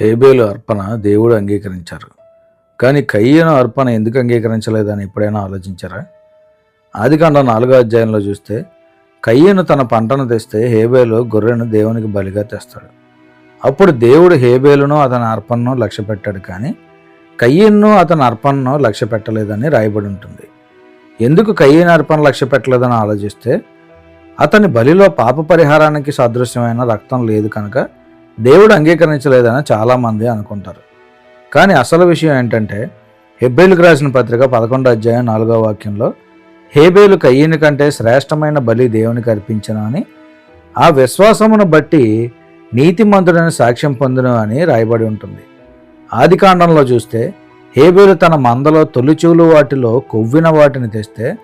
హేబేలు అర్పణ దేవుడు అంగీకరించారు. కానీ కయ్యను అర్పణ ఎందుకు అంగీకరించలేదని ఎప్పుడైనా ఆలోచించారా? ఆదికాండం నాలుగో అధ్యాయంలో చూస్తే కయ్యను తన పంటను తెస్తే హేబేలు గొర్రెను దేవునికి బలిగా తెస్తాడు. అప్పుడు దేవుడు హేబేలును అతని అర్పణను లక్ష్య పెట్టాడు కానీ కయ్యన్ను అతని అర్పణను లక్ష్య పెట్టలేదని రాయబడి ఉంటుంది. ఎందుకు కయ్యను అర్పణ లక్ష్య పెట్టలేదని ఆలోచిస్తే అతని బలిలో పాప పరిహారానికి సదృశ్యమైన రక్తం లేదు కనుక దేవుడు అంగీకరించలేదని చాలామంది అనుకుంటారు. కానీ అసలు విషయం ఏంటంటే హెబ్బేలుకు రాసిన పత్రిక పదకొండో అధ్యాయం నాలుగో వాక్యంలో హేబేలు కయ్యని కంటే శ్రేష్టమైన బలి దేవునికి అర్పించను అని ఆ విశ్వాసమును బట్టి నీతిమంతుడని సాక్ష్యం పొందును అని రాయబడి ఉంటుంది. ఆది కాండంలో చూస్తే హేబేలు తన మందలో తొలిచూలు వాటిలో కొవ్విన వాటిని తెస్తే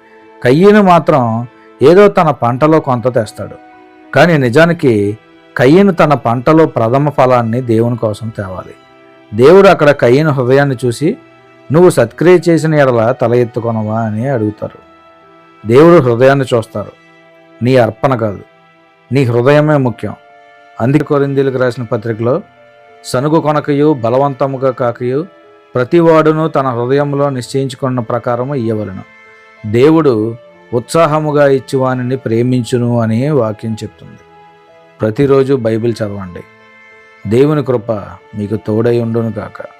కయ్యను మాత్రం ఏదో తన పంటలో కొంత తెస్తాడు. కానీ నిజానికి కయ్యను తన పంటలో ప్రథమ ఫలాన్ని దేవుని కోసం తేవాలి. దేవుడు అక్కడ కయ్యను హృదయాన్ని చూసి నువ్వు సత్క్రియ చేసిన ఎడల తల ఎత్తుకొనవా? అని అడుగుతారు. దేవుడు హృదయాన్ని చూస్తారు. నీ అర్పణ కాదు. నీ హృదయమే ముఖ్యం. అందుకే కొరిందీలకు రాసిన పత్రికలో సనుగు కొనకయు బలవంతముగా కాకయు ప్రతివాడును తన హృదయంలో నిశ్చయించుకున్న ప్రకారము ఇయ్యవలను. దేవుడు ఉత్సాహముగా ఇచ్చువానిని ప్రేమించును అని వాక్యం చెప్తుంది. ప్రతిరోజు బైబిల్ చదవండి. దేవుని కృప మీకు తోడై ఉండును కాక